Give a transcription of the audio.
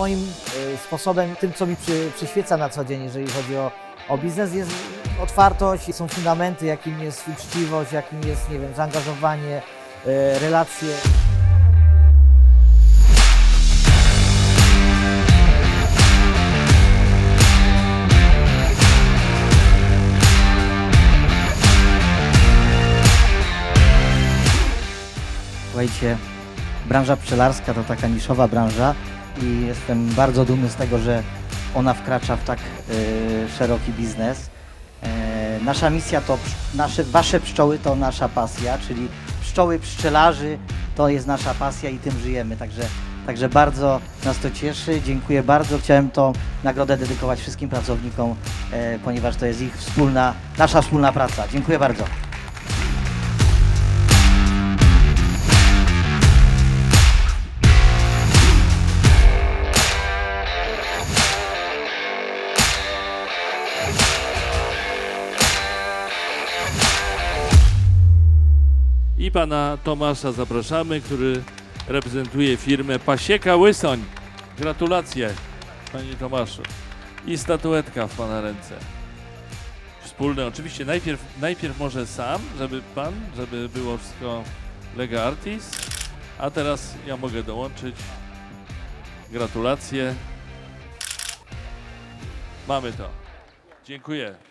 moim e, sposobem, tym co mi przy, przyświeca na co dzień, jeżeli chodzi o, o biznes, jest otwartość, są fundamenty, jakim jest uczciwość, jakim jest, nie wiem, zaangażowanie, e, relacje. Słuchajcie, branża pszczelarska to taka niszowa branża i jestem bardzo dumny z tego, że ona wkracza w tak e, szeroki biznes. E, nasza misja to, nasze, wasze pszczoły to nasza pasja, czyli pszczoły pszczelarzy to jest nasza pasja i tym żyjemy, także, także bardzo nas to cieszy, dziękuję bardzo. Chciałem tą nagrodę dedykować wszystkim pracownikom, e, ponieważ to jest ich wspólna, nasza wspólna praca. Dziękuję bardzo. I pana Tomasza zapraszamy, który reprezentuje firmę Pasieka Łysoń. Gratulacje, panie Tomaszu. I statuetka w pana ręce. Wspólne, oczywiście najpierw, najpierw może sam, żeby pan, żeby było wszystko lega artis, a teraz ja mogę dołączyć. Gratulacje. Mamy to. Dziękuję.